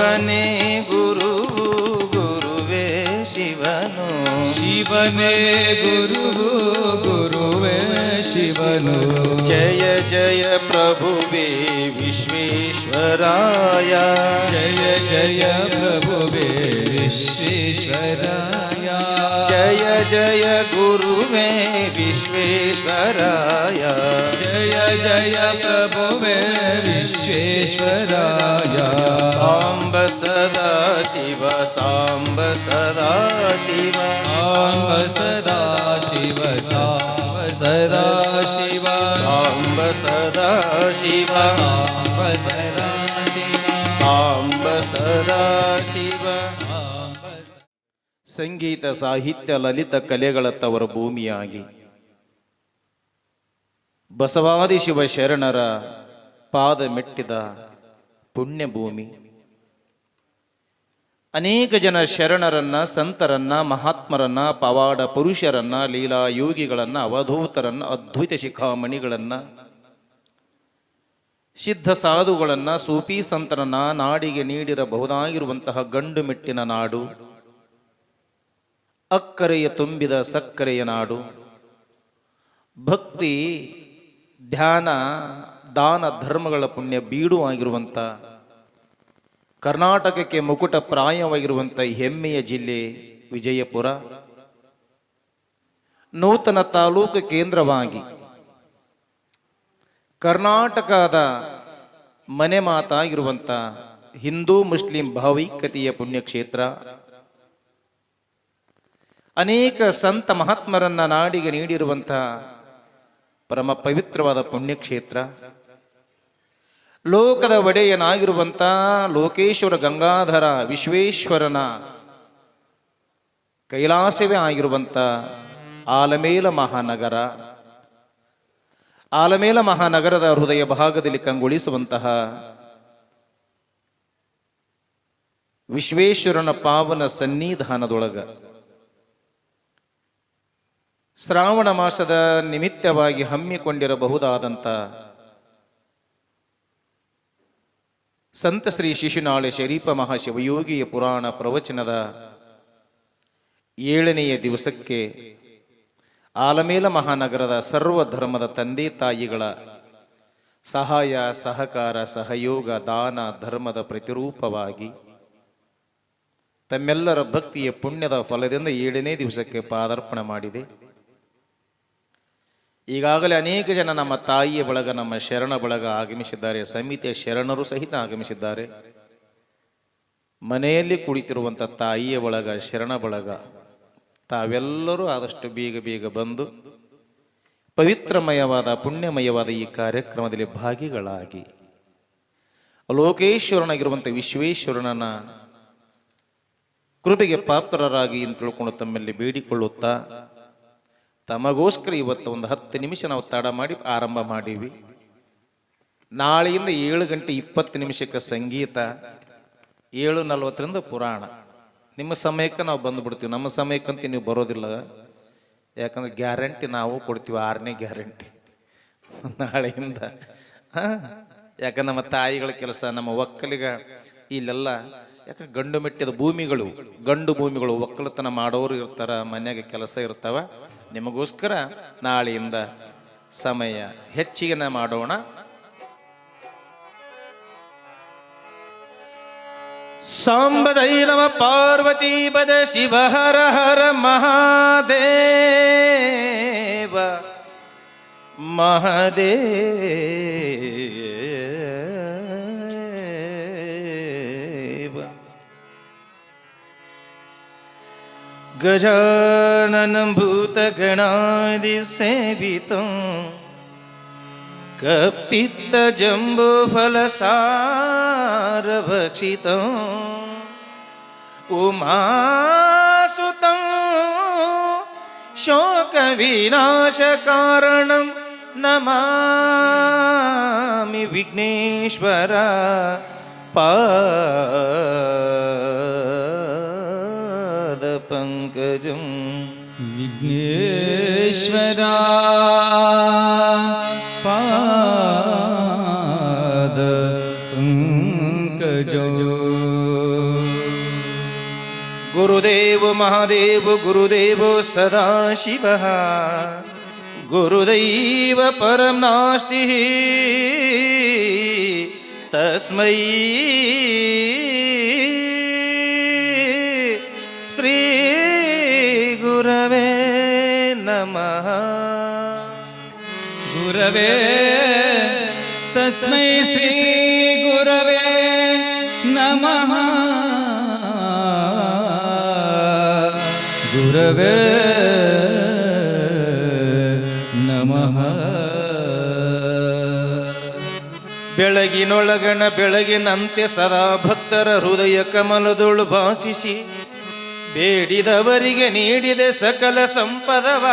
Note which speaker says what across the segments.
Speaker 1: ಶಿವನೇ ಗುರು ಗುರುವೇ ಶಿವನು
Speaker 2: ಶಿವನೇ ಗುರು वे शिवनु।
Speaker 1: जय जय प्रभुवे विश्वेश्वराय।
Speaker 2: जय जय प्रभुवे विश्वेश्वराय।
Speaker 1: जय जय गुरुवे विश्वेश्वराय।
Speaker 2: जय जय प्रभुवे विश्वेश्वराय।
Speaker 1: साम्ब सदा शिव साम्ब सदा शिव।
Speaker 2: साम्ब सदा शिव सा ಸದಾ ಶಿವ.
Speaker 1: ಸಾಂಬ ಸದಾ शिव
Speaker 2: ಸಾಂಬ ಸದಾ ಶಿವ.
Speaker 1: ಸಾಂಬ ಸದಾ ಶಿವ. ಸಂಗೀತ ಸಾಹಿತ್ಯ ಲಲಿತ ಕಲೆಗಳ ತವರ ಭೂಮಿಯಾಗಿ. ಬಸವಾದಿ ಶಿವ ಶರಣರ ಪಾದ ಮೆಟ್ಟಿದ ಪುಣ್ಯ ಭೂಮಿ ಅನೇಕ ಜನ ಶರಣರನ್ನ, ಸಂತರನ್ನ, ಮಹಾತ್ಮರನ್ನ, ಪವಾಡ ಪುರುಷರನ್ನ, ಲೀಲಾ ಯೋಗಿಗಳನ್ನ, ಅವಧೂತರನ್ನ, ಅದ್ವೈತ ಶಿಖಾಮಣಿಗಳನ್ನ, ಸಿದ್ಧ ಸಾಧುಗಳನ್ನ, ಸೂಫಿ ಸಂತರನ್ನ, ನಾಡಿಗೆ ನೀಡಿರಬಹುದಾಗಿರುವಂತಹ ಗಂಡು ಮೆಟ್ಟಿನ ನಾಡು, ಅಕ್ಕರೆಯ ತುಂಬಿದ ಸಕ್ಕರೆಯ ನಾಡು, ಭಕ್ತಿ, ಧ್ಯಾನ, ದಾನ ಧರ್ಮಗಳ ಪುಣ್ಯ ಬೀಡು ಆಗಿರುವಂಥ ಕರ್ನಾಟಕಕ್ಕೆ ಮುಕುಟ ಪ್ರಾಯವಾಗಿರುವಂಥ ಹೆಮ್ಮೆಯ ಜಿಲ್ಲೆ ವಿಜಯಪುರ. ನೂತನ ತಾಲೂಕು ಕೇಂದ್ರವಾಗಿ ಕರ್ನಾಟಕದ ಮನೆ ಮಾತಾಗಿರುವಂಥ ಹಿಂದೂ ಮುಸ್ಲಿಂ ಭಾವೈಕ್ಯತೆಯ ಪುಣ್ಯಕ್ಷೇತ್ರ. ಅನೇಕ ಸಂತ ಮಹಾತ್ಮರನ್ನ ನಾಡಿಗೆ ನೀಡಿರುವಂತಹ ಪರಮ ಪವಿತ್ರವಾದ ಪುಣ್ಯಕ್ಷೇತ್ರ. ಲೋಕದ ಒಡೆಯನಾಗಿರುವಂಥ ಲೋಕೇಶ್ವರ ಗಂಗಾಧರ ವಿಶ್ವೇಶ್ವರನ ಕೈಲಾಸವೇ ಆಗಿರುವಂಥ ಆಲಮೇಲ ಮಹಾನಗರ. ಆಲಮೇಲ ಮಹಾನಗರದ ಹೃದಯ ಭಾಗದಲ್ಲಿ ಕಂಗೊಳಿಸುವಂತಹ ವಿಶ್ವೇಶ್ವರನ ಪಾವನ ಸನ್ನಿಧಾನದೊಳಗ. ಶ್ರಾವಣ ಮಾಸದ ನಿಮಿತ್ತವಾಗಿ ಹಮ್ಮಿಕೊಂಡಿರಬಹುದಾದಂಥ ಸಂತ ಶ್ರೀ ಶಿಶುನಾಳೆ ಶರೀಫ ಮಹಾಶಿವಯೋಗಿಯ ಪುರಾಣ ಪ್ರವಚನದ ಏಳನೆಯ ದಿವಸಕ್ಕೆ ಆಲಮೇಲ ಮಹಾನಗರದ ಸರ್ವ ಧರ್ಮದ ತಂದೆ ತಾಯಿಗಳ ಸಹಾಯ, ಸಹಕಾರ, ಸಹಯೋಗ, ದಾನ, ಧರ್ಮದ ಪ್ರತಿರೂಪವಾಗಿ ತಮ್ಮೆಲ್ಲರ ಭಕ್ತಿಯ ಪುಣ್ಯದ ಫಲದಿಂದ ಏಳನೇ ದಿವಸಕ್ಕೆ ಪಾದಾರ್ಪಣೆ ಮಾಡಿದೆ. ಈಗಾಗಲೇ ಅನೇಕ ಜನ ನಮ್ಮ ತಾಯಿಯ ಬಳಗ, ನಮ್ಮ ಶರಣ ಬಳಗ ಆಗಮಿಸಿದ್ದಾರೆ. ಸಮಿತಿಯ ಶರಣರು ಸಹಿತ ಆಗಮಿಸಿದ್ದಾರೆ. ಮನೆಯಲ್ಲಿ ಕುಳಿತಿರುವಂಥ ತಾಯಿಯ ಬಳಗ, ಶರಣ ಬಳಗ, ತಾವೆಲ್ಲರೂ ಆದಷ್ಟು ಬೇಗ ಬೇಗ ಬಂದು ಪವಿತ್ರಮಯವಾದ, ಪುಣ್ಯಮಯವಾದ ಈ ಕಾರ್ಯಕ್ರಮದಲ್ಲಿ ಭಾಗಿಗಳಾಗಿ ಲೋಕೇಶ್ವರನಾಗಿರುವಂಥ ವಿಶ್ವೇಶ್ವರನನ ಕೃಪೆಗೆ ಪಾತ್ರರಾಗಿ ತಿಳ್ಕೊಂಡು ತಮ್ಮಲ್ಲಿ ಬೇಡಿಕೊಳ್ಳುತ್ತಾ ತಮಗೋಸ್ಕರ ಇವತ್ತು ಒಂದು ಹತ್ತು ನಿಮಿಷ ನಾವು ತಡ ಮಾಡಿ ಆರಂಭ ಮಾಡೀವಿ. ನಾಳೆಯಿಂದ ಏಳು ಗಂಟೆ ಇಪ್ಪತ್ತು ನಿಮಿಷಕ್ಕೆ ಸಂಗೀತ, ಏಳು ನಲ್ವತ್ತರಿಂದ ಪುರಾಣ. ನಿಮ್ಮ ಸಮಯಕ್ಕೆ ನಾವು ಬಂದುಬಿಡ್ತೀವಿ. ನಮ್ಮ ಸಮಯಕ್ಕಂತ ನೀವು ಬರೋದಿಲ್ಲ. ಯಾಕಂದ್ರೆ ಗ್ಯಾರಂಟಿ ನಾವು ಕೊಡ್ತೀವಿ, ಆರನೇ ಗ್ಯಾರಂಟಿ. ನಾಳೆಯಿಂದ. ಯಾಕಂದ್ರೆ ನಮ್ಮ ತಾಯಿಗಳ ಕೆಲಸ, ನಮ್ಮ ಒಕ್ಕಲಿಗ ಇಲ್ಲೆಲ್ಲ ಯಾಕೆ ಗಂಡು ಮೆಟ್ಟಿದ ಭೂಮಿಗಳು, ಗಂಡು ಭೂಮಿಗಳು ಒಕ್ಕಲತನ ಮಾಡೋರು ಇರ್ತಾರ, ಮನ್ಯಾಗ ಕೆಲಸ ಇರ್ತಾವ. ನಿಮಗೋಸ್ಕರ ನಾಳೆಯಿಂದ ಸಮಯ ಹೆಚ್ಚಿಗೆನ ಮಾಡೋಣ. ಸಾಂಬದೈ ನಮ ಪಾರ್ವತಿ ಪದ ಶಿವ ಹರ ಹರ ಮಹಾದೇವ. ಮಹಾದೇವ. गजाननभूतगणादिसेवितं कपित्तजम्बुफलसारभक्षितम् उमासुतं शोकविनाशकारणं नमामि विघ्नेश्वर पा।
Speaker 2: पंकज विघ्नेश्वरा पाद
Speaker 1: पंकज। गुरुदेव महादेव गुरुदेव सदाशिवः। गुरुदेव परम नास्ति। तस्मै श्री
Speaker 2: गुरवे तस्मै ಶ್ರೀ गुरवे नमः गुरवे
Speaker 1: ಬೆಳಗಿನೊಳಗಣ ಬೆಳಗಿನಂತೆ ಸದಾ ಭಕ್ತರ ಹೃದಯ ಕಮಲದೊಳು ಭಾಷಿಸಿ ಬೇಡಿದವರಿಗೆ ನೀಡಿದೆ ಸಕಲ ಸಂಪದವ.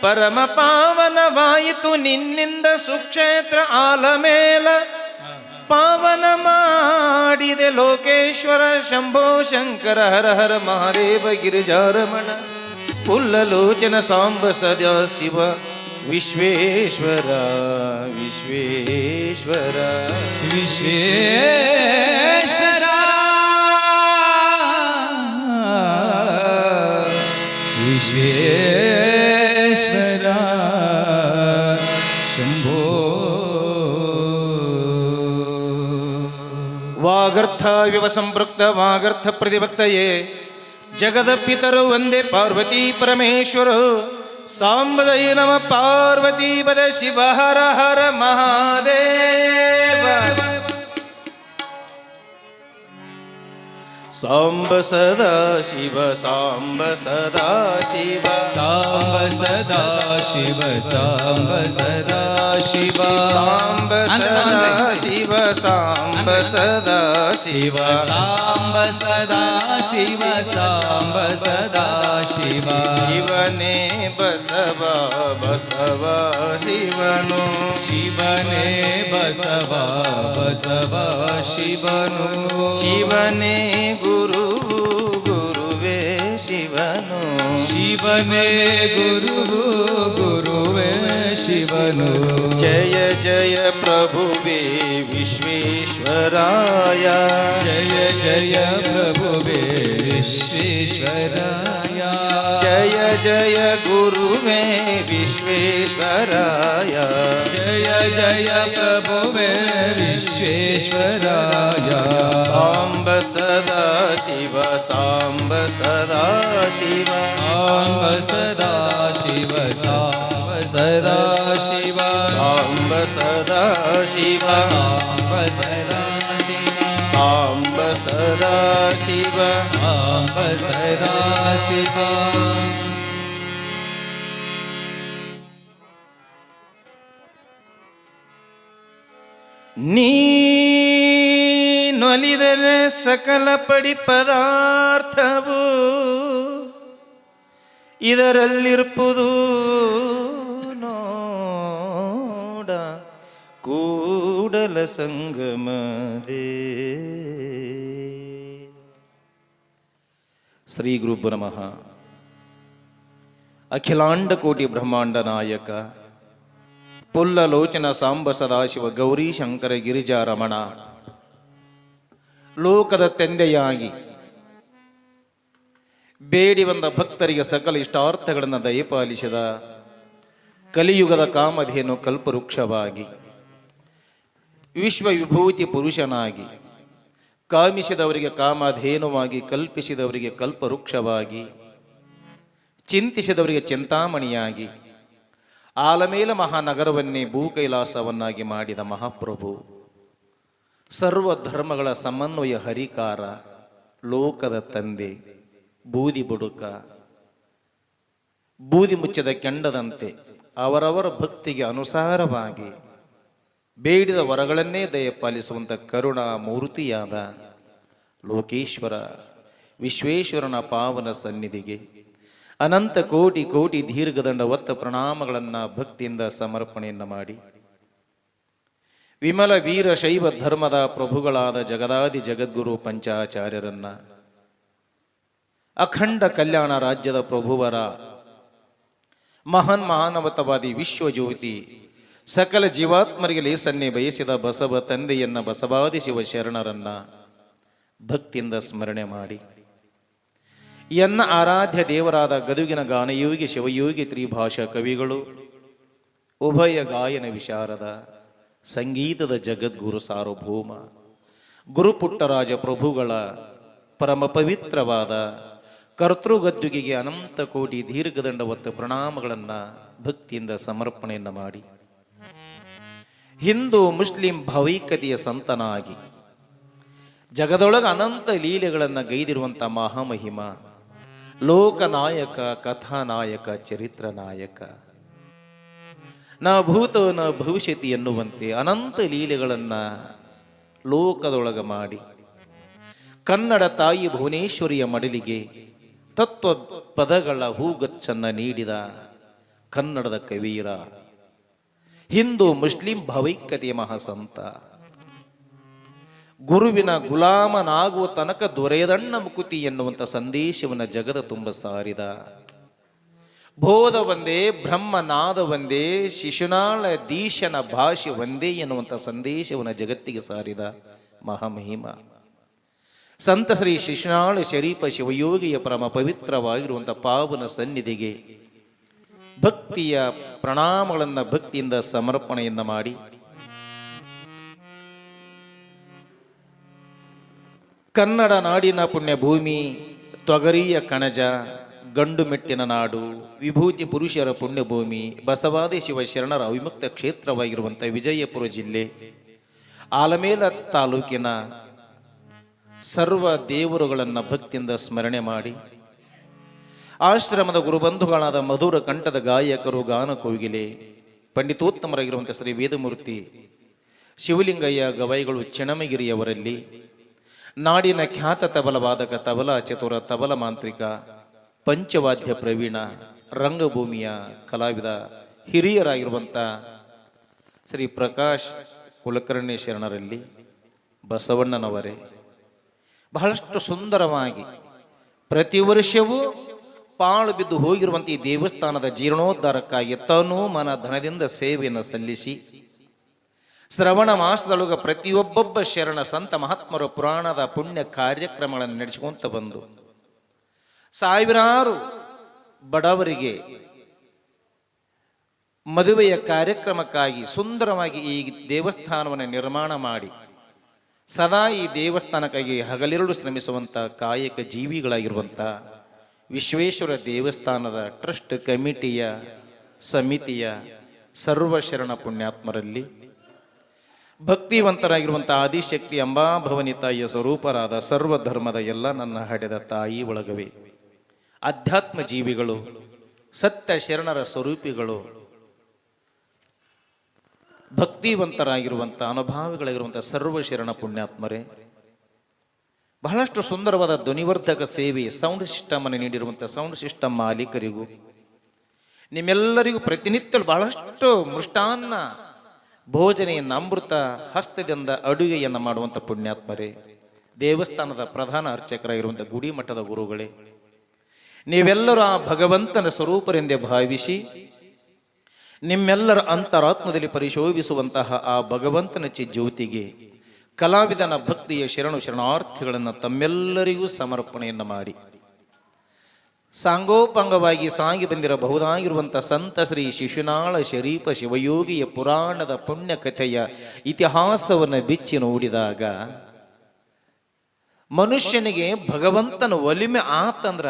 Speaker 1: ಪರಮ ಪಾವನವಾಯಿತು ನಿನ್ನಿಂದ ಸುಕ್ಷೇತ್ರ ಆಲಮೇಲ ಪಾವನ ಮಾಡಿದೆ ಲೋಕೇಶ್ವರ, ಶಂಭೋ, ಶಂಕರ, ಹರ ಹರ, ಮಹಾದೇವ ಗಿರಿಜಾರಮಣ ಪುಲ್ಲಲೋಚನ ಸಾಂಬ ಸದಾ ಶಿವ. ವಿಶ್ವೇಶ್ವರ ವಿಶ್ವೇಶ್ವರ.
Speaker 2: ವಿಶ್ವೇಶ್ವರ
Speaker 1: ವಾಗರ್ಥ ವಿವ ಸಂಪೃಕ್ತ ವಾಗರ್ಥ ಪ್ರತಿಭಕ್ತಯೇ. ಜಗದ ಪಿತರು ಒಂದೇ ಪಾರ್ವತಿ ಪರಮೇಶ್ವರ. ಸಾಂಬದಯ ನಮ ಪಾರ್ವತಿ ಪದ ಶಿವ ಹರ ಹರ ಮಹಾದೇವ. ಸಾಂಬ ಸದಾ ಶಿವ ಸಾಂಬ ಸದಾ ಶಿವ
Speaker 2: ಸಾಂಬ ಸದಾ ಶಿವ ಸಾಂಬ ಸದಾ ಶಿವ
Speaker 1: ಸಾಂಬ ಸದಾ ಶಿವ ಸಾಂಬ ಸದಾ ಶಿವ
Speaker 2: ಸಾಂಬ ಸದಾ ಶಿವ ಸಾಂಬ ಸದಾ ಶಿವ
Speaker 1: ಶಿವನೇ ಬಸವ ಬಸವ ಶಿವನು
Speaker 2: ಶಿವನೇ ಬಸವ ಬಸವ ಶಿವನು
Speaker 1: ಶಿವನೇ ಗುರು ಗುರುವೇ ಶಿವನು
Speaker 2: ಶಿವನೇ ಗುರು ಗುರುವೇ शिवनु
Speaker 1: जय जय प्रभुवे विश्वेश्वराय
Speaker 2: जय जय प्रभुवे विश्वेश्वराय
Speaker 1: जय जय गुरुवे विश्वेश्वराय
Speaker 2: जय जय प्रभुवे विश्वेश्वराय
Speaker 1: साम्ब सदा शिव साम्ब सदा शिव
Speaker 2: साम्ब सदा शिव सा सदा शिवा
Speaker 1: साम्ब सदा शिवा
Speaker 2: साम्ब सदा शिवा
Speaker 1: साम्ब सदा शिवा
Speaker 2: साम्ब सदा शिवा
Speaker 1: நீ ನೊಲಿದರೆ ಸಕಲ ಪಡಿ ಪದಾರ್ಥವು ಇದರಲ್ಲಿರ್ಪುದು ಸಂಗಮದೇ ಶ್ರೀ ಗುರುಬ್ಬ ನಮಃ ಅಖಿಲಾಂಡ ಕೋಟಿ ಬ್ರಹ್ಮಾಂಡ ನಾಯಕ ಪುಲ್ಲಲೋಚನ ಸಾಂಬ ಸದಾಶಿವ ಗೌರಿ ಶಂಕರ ಗಿರಿಜಾ ರಮಣ ಲೋಕದ ತಂದೆಯಾಗಿ ಬೇಡಿ ಬಂದ ಭಕ್ತರಿಗೆ ಸಕಲ ಇಷ್ಟಾರ್ಥಗಳನ್ನು ದಯಪಾಲಿಸಿದ ಕಲಿಯುಗದ ಕಾಮಧೇನು ಕಲ್ಪವೃಕ್ಷವಾಗಿ ವಿಶ್ವ ವಿಭೂತಿ ಪುರುಷನಾಗಿ, ಕಾಮಿಸಿದವರಿಗೆ ಕಾಮಧೇನುವಾಗಿ, ಕಲ್ಪಿಸಿದವರಿಗೆ ಕಲ್ಪವೃಕ್ಷವಾಗಿ, ಚಿಂತಿಸಿದವರಿಗೆ ಚಿಂತಾಮಣಿಯಾಗಿ, ಆಲಮೇಲ ಮಹಾನಗರವನ್ನೇ ಭೂಕೈಲಾಸವನ್ನಾಗಿ ಮಾಡಿದ ಮಹಾಪ್ರಭು, ಸರ್ವ ಧರ್ಮಗಳ ಸಮನ್ವಯ ಹರಿಕಾರ, ಲೋಕದ ತಂದೆ, ಬೂದಿ ಬುಡುಕ, ಬೂದಿ ಮುಚ್ಚದ ಕೆಂಡದಂತೆ ಅವರವರ ಭಕ್ತಿಗೆ ಅನುಸಾರವಾಗಿ ಬೇಡಿದ ವರಗಳನ್ನೇ ದಯಪಾಲಿಸುವಂಥ ಕರುಣಾ ಮೂರ್ತಿಯಾದ ಲೋಕೇಶ್ವರ ವಿಶ್ವೇಶ್ವರನ ಪಾವನ ಸನ್ನಿಧಿಗೆ ಅನಂತ ಕೋಟಿ ಕೋಟಿ ದೀರ್ಘದಂಡ ಒತ್ತ ಪ್ರಣಾಮಗಳನ್ನು ಭಕ್ತಿಯಿಂದ ಸಮರ್ಪಣೆಯನ್ನು ಮಾಡಿ. ವಿಮಲ ವೀರ ಶೈವ ಧರ್ಮದ ಪ್ರಭುಗಳಾದ ಜಗದಾದಿ ಜಗದ್ಗುರು ಪಂಚಾಚಾರ್ಯರನ್ನ ಅಖಂಡ ಕಲ್ಯಾಣ ರಾಜ್ಯದ ಪ್ರಭುವರ ಮಹಾನ್ ಮಾನವತವಾದಿ ವಿಶ್ವಜ್ಯೋತಿ ಸಕಲ ಜೀವಾತ್ಮರಿಗೆ ಲೇಸನ್ನೇ ಬಯಸಿದ ಬಸವ ತಂದೆಯನ್ನ ಬಸವಾದಿ ಶಿವ ಶರಣರನ್ನ ಭಕ್ತಿಯಿಂದ ಸ್ಮರಣೆ ಮಾಡಿ. ಎನ್ನ ಆರಾಧ್ಯ ದೇವರಾದ ಗದುಗಿನ ಗಾನಯೋಗಿ ಶಿವಯೋಗಿ ತ್ರಿಭಾಷಾ ಕವಿಗಳು, ಉಭಯ ಗಾಯನ ವಿಶಾರದ ಸಂಗೀತದ ಜಗದ್ಗುರು ಸಾರ್ವಭೌಮ ಗುರುಪುಟ್ಟರಾಜ ಪ್ರಭುಗಳ ಪರಮ ಪವಿತ್ರವಾದ ಕರ್ತೃಗದ್ದುಗೆಗೆ ಅನಂತ ಕೋಟಿ ದೀರ್ಘದಂಡವತ್ತು ಪ್ರಣಾಮಗಳನ್ನು ಭಕ್ತಿಯಿಂದ ಸಮರ್ಪಣೆಯನ್ನು ಮಾಡಿ. ಹಿಂದೂ ಮುಸ್ಲಿಂ ಭಾವೈಕ್ಯತೆಯ ಸಂತನಾಗಿ. ಜಗದೊಳಗೆ ಅನಂತ ಲೀಲೆಗಳನ್ನು ಗೈದಿರುವಂಥ ಮಹಾಮಹಿಮ, ಲೋಕನಾಯಕ, ಕಥಾನಾಯಕ ಚರಿತ್ರ ನಾಯಕ ನ ಭೂತ, ನ ಭವಿಷ್ಯತಿ ಎನ್ನುವಂತೆ ಅನಂತ ಲೀಲೆಗಳನ್ನು ಲೋಕದೊಳಗ ಮಾಡಿ. ಕನ್ನಡ ತಾಯಿ ಭುವನೇಶ್ವರಿಯ ಮಡಲಿಗೆ ತತ್ವ ಪದಗಳ ಹೂಗಚ್ಚನ್ನ ನೀಡಿದ ಕನ್ನಡದ ಕವೀರ ಹಿಂದೂ ಮುಸ್ಲಿಂ ಭಾವೈಕ್ಯತೆ ಮಹಾಸಂತ. ಗುರುವಿನ ಗುಲಾಮನಾಗುವ ತನಕ ದೊರೆಯದಣ್ಣ ಮುಕುತಿ ಎನ್ನುವಂಥ ಸಂದೇಶವನ್ನು ಜಗದ ತುಂಬ ಸಾರಿದ. ಬೋಧ ಒಂದೇ ಬ್ರಹ್ಮನಾದ ಒಂದೇ, ಶಿಶುನಾಳ ದೀಶನ ಭಾಷೆ ಒಂದೇ ಎನ್ನುವಂಥ ಸಂದೇಶವನ್ನು ಜಗತ್ತಿಗೆ ಸಾರಿದ ಮಹಾಮಹಿಮ. ಸಂತ ಶ್ರೀ ಶಿಶುನಾಳ ಶರೀಫ ಶಿವಯೋಗಿಯ ಪರಮ ಪವಿತ್ರವಾಗಿರುವಂಥ ಪಾವನ ಸನ್ನಿಧಿಗೆ ಭಕ್ತಿಯ ಪ್ರಣಾಮಗಳನ್ನು ಭಕ್ತಿಯಿಂದ ಸಮರ್ಪಣೆಯನ್ನು ಮಾಡಿ. ಕನ್ನಡ ನಾಡಿನ ಪುಣ್ಯ ಭೂಮಿ ತೊಗರಿಯ ಕಣಜ, ಗಂಡು ಮೆಟ್ಟಿನ ನಾಡು, ವಿಭೂತಿ ಪುರುಷರ ಪುಣ್ಯಭೂಮಿ, ಬಸವಾದಿ ಶಿವ ಶರಣರ ಅವಿಮುಕ್ತ ಕ್ಷೇತ್ರವಾಗಿರುವಂಥ ವಿಜಯಪುರ ಜಿಲ್ಲೆ, ಆಲಮೇಲ ತಾಲೂಕಿನ ಸರ್ವ ದೇವರುಗಳನ್ನು ಭಕ್ತಿಯಿಂದ ಸ್ಮರಣೆ ಮಾಡಿ. ಆಶ್ರಮದ ಗುರುಬಂಧುಗಳಾದ ಮಧುರ ಕಂಠದ ಗಾಯಕರು ಗಾನ ಕೋಗಿಲೆ ಪಂಡಿತೋತ್ತಮರಾಗಿರುವಂಥ ಶ್ರೀ ವೇದಮೂರ್ತಿ ಶಿವಲಿಂಗಯ್ಯ ಗವಾಯಿಗಳು ಚೆಣಮಗಿರಿಯವರಲ್ಲಿ ನಾಡಿನ ಖ್ಯಾತ ತಬಲ ವಾದಕ ತಬಲ ಚತುರ ತಬಲ ಮಾಂತ್ರಿಕ, ಪಂಚವಾದ್ಯ ಪ್ರವೀಣ, ರಂಗಭೂಮಿಯ ಕಲಾವಿದ ಹಿರಿಯರಾಗಿರುವಂಥ ಶ್ರೀ ಪ್ರಕಾಶ್ ಕುಲಕರ್ಣಿ ಶರಣರಲ್ಲಿ, ಬಸವಣ್ಣನವರೇ. ಬಹಳಷ್ಟು ಸುಂದರವಾಗಿ ಪ್ರತಿ ವರ್ಷವೂ ಪಾಳು ಬಿದ್ದು ಹೋಗಿರುವಂಥ ಈ ದೇವಸ್ಥಾನದ ಜೀರ್ಣೋದ್ಧಾರಕ್ಕಾಗಿ ತನು ಮನ ಧನದಿಂದ ಸೇವೆಯನ್ನು ಸಲ್ಲಿಸಿ. ಶ್ರವಣ ಮಾಸದೊಳಗ ಪ್ರತಿಯೊಬ್ಬೊಬ್ಬ ಶರಣ ಸಂತ ಮಹಾತ್ಮರ ಪುರಾಣದ ಪುಣ್ಯ ಕಾರ್ಯಕ್ರಮಗಳನ್ನು ನಡೆಸಿಕೊಂತ ಬಂದು. ಸಾವಿರಾರು ಬಡವರಿಗೆ ಮದುವೆಯ ಕಾರ್ಯಕ್ರಮಕ್ಕಾಗಿ ಸುಂದರವಾಗಿ ಈ ದೇವಸ್ಥಾನವನ್ನು ನಿರ್ಮಾಣ ಮಾಡಿ. ಸದಾ ಈ ದೇವಸ್ಥಾನಕ್ಕಾಗಿ ಹಗಲಿರುಳು ಶ್ರಮಿಸುವಂಥ ಕಾಯಕ ಜೀವಿಗಳಾಗಿರುವಂಥ ವಿಶ್ವೇಶ್ವರ ದೇವಸ್ಥಾನದ ಟ್ರಸ್ಟ್ ಕಮಿಟಿಯ ಸಮಿತಿಯ ಸರ್ವಶರಣ ಪುಣ್ಯಾತ್ಮರಲ್ಲಿ ಭಕ್ತಿವಂತರಾಗಿರುವಂಥ ಆದಿಶಕ್ತಿ ಅಂಬಾಭವನಿ ತಾಯಿಯ ಸ್ವರೂಪರಾದ ಸರ್ವ ಧರ್ಮದ ಎಲ್ಲ ನನ್ನ ಹಡೆದ ತಾಯಿ ಒಳಗವೆ. ಅಧ್ಯಾತ್ಮ ಜೀವಿಗಳು, ಸತ್ಯ ಶರಣರ ಸ್ವರೂಪಿಗಳು ಭಕ್ತಿವಂತರಾಗಿರುವಂಥ ಅನುಭಾವಿಗಳಾಗಿರುವಂಥ ಸರ್ವ ಶರಣ ಪುಣ್ಯಾತ್ಮರೇ ಬಹಳಷ್ಟು ಸುಂದರವಾದ ಧ್ವನಿವರ್ಧಕ ಸೇವೆ ಸೌಂಡ್ ಸಿಸ್ಟಮ್ ಅನ್ನು ನೀಡಿರುವಂಥ ಸೌಂಡ್ ಸಿಸ್ಟಮ್ ಮಾಲೀಕರಿಗೂ. ನಿಮ್ಮೆಲ್ಲರಿಗೂ ಪ್ರತಿನಿತ್ಯ ಬಹಳಷ್ಟು ಮೃಷ್ಟಾನ್ನ ಭೋಜನೆಯನ್ನು, ಅಮೃತ ಹಸ್ತದಿಂದ ಅಡುಗೆಯನ್ನು ಮಾಡುವಂಥ ಪುಣ್ಯಾತ್ಮರೇ. ದೇವಸ್ಥಾನದ ಪ್ರಧಾನ ಅರ್ಚಕರಾಗಿರುವಂಥ ಗುಡಿ ಮಠದ ಗುರುಗಳೇ. ನೀವೆಲ್ಲರೂ ಆ ಭಗವಂತನ ಸ್ವರೂಪರೆಂದೇ ಭಾವಿಸಿ, ನಿಮ್ಮೆಲ್ಲರ ಅಂತರಾತ್ಮದಲ್ಲಿ ಪರಿಶೋಭಿಸುವಂತಹ ಆ ಭಗವಂತನ ಚಿಜ್ಯೋತಿಗೆ ಕಲಾವಿದನ ಭಕ್ತಿಯ ಶರಣು ಶರಣಾರ್ಥಿಗಳನ್ನು ತಮ್ಮೆಲ್ಲರಿಗೂ ಸಮರ್ಪಣೆಯನ್ನು ಮಾಡಿ. ಸಾಂಗೋಪಾಂಗವಾಗಿ ಸಾಗಿ ಬಂದಿರಬಹುದಾಗಿರುವಂಥ ಸಂತ ಶ್ರೀ ಶಿಶುನಾಳ ಶರೀಫ ಶಿವಯೋಗಿಯ ಪುರಾಣದ ಪುಣ್ಯ ಕಥೆಯ ಇತಿಹಾಸವನ್ನು ಬಿಚ್ಚಿ ನೋಡಿದಾಗ ಮನುಷ್ಯನಿಗೆ ಭಗವಂತನ ಒಲಿಮೆ ಆತಂದ್ರ